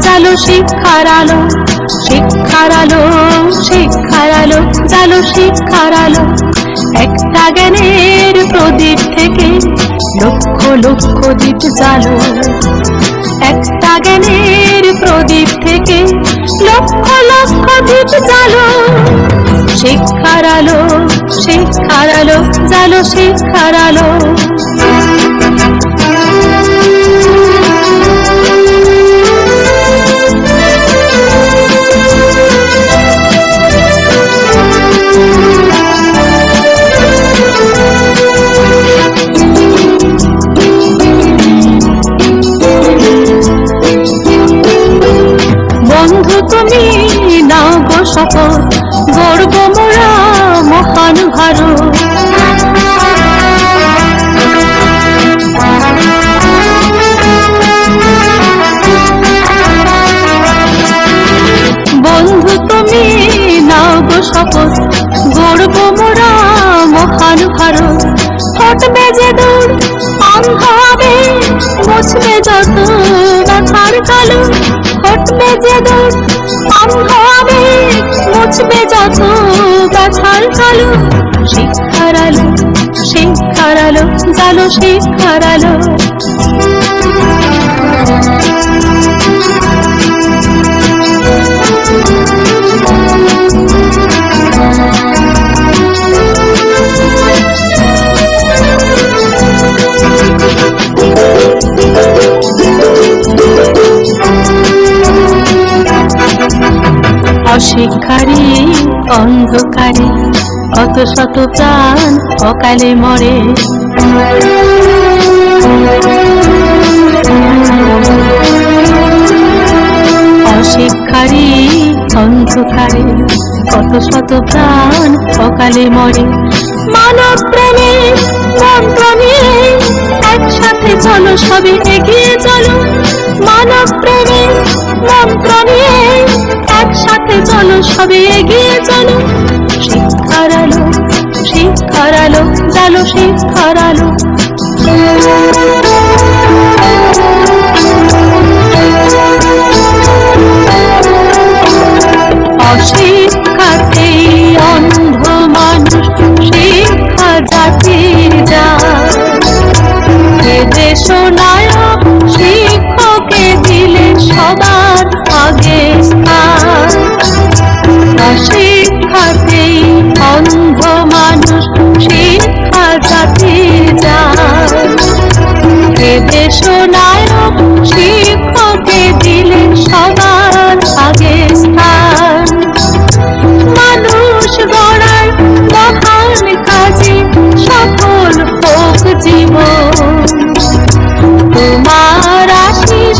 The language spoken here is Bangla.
জালো শিক্ষার আলো শিক্ষার আলো শিক্ষার আলো, জালো শিক্ষার আলো। একটা জ্ঞানের প্রদীপ থেকে লক্ষ লক্ষ দীপ জালো। একটা জ্ঞানের প্রদীপ থেকে লক্ষ লক্ষ দীপ জালো। শিক্ষার আলো শিক্ষার আলো, জালো শিক্ষার আলো। শপথ। গর্ব মোরা মহান ভারত। হটবে যে দূর, অন্ধ হবে মুছবে যত ব্যথার কালো। হটবে যে দূর, অন্ধ হবে মুছবে যত ব্যথার কালো। শিক্ষার আলো শিক্ষার আলো জালো শিক্ষার আলো। অশিক্ষারী অন্ধকারে কত শত প্রাণ অকালে মরে। অশিক্ষারী অন্ধকারে কত শত প্রাণ অকালে মরে। মানব প্রেমে মন্ত্র নিয়ে একসাথে চলো সবে এগিয়ে। সবে এগিয়ে চলো? শিক্ষার আলো শিক্ষার আলো জালো শিক্ষার আলো। অশিক্ষাতেই জীবন। তোমার আশিস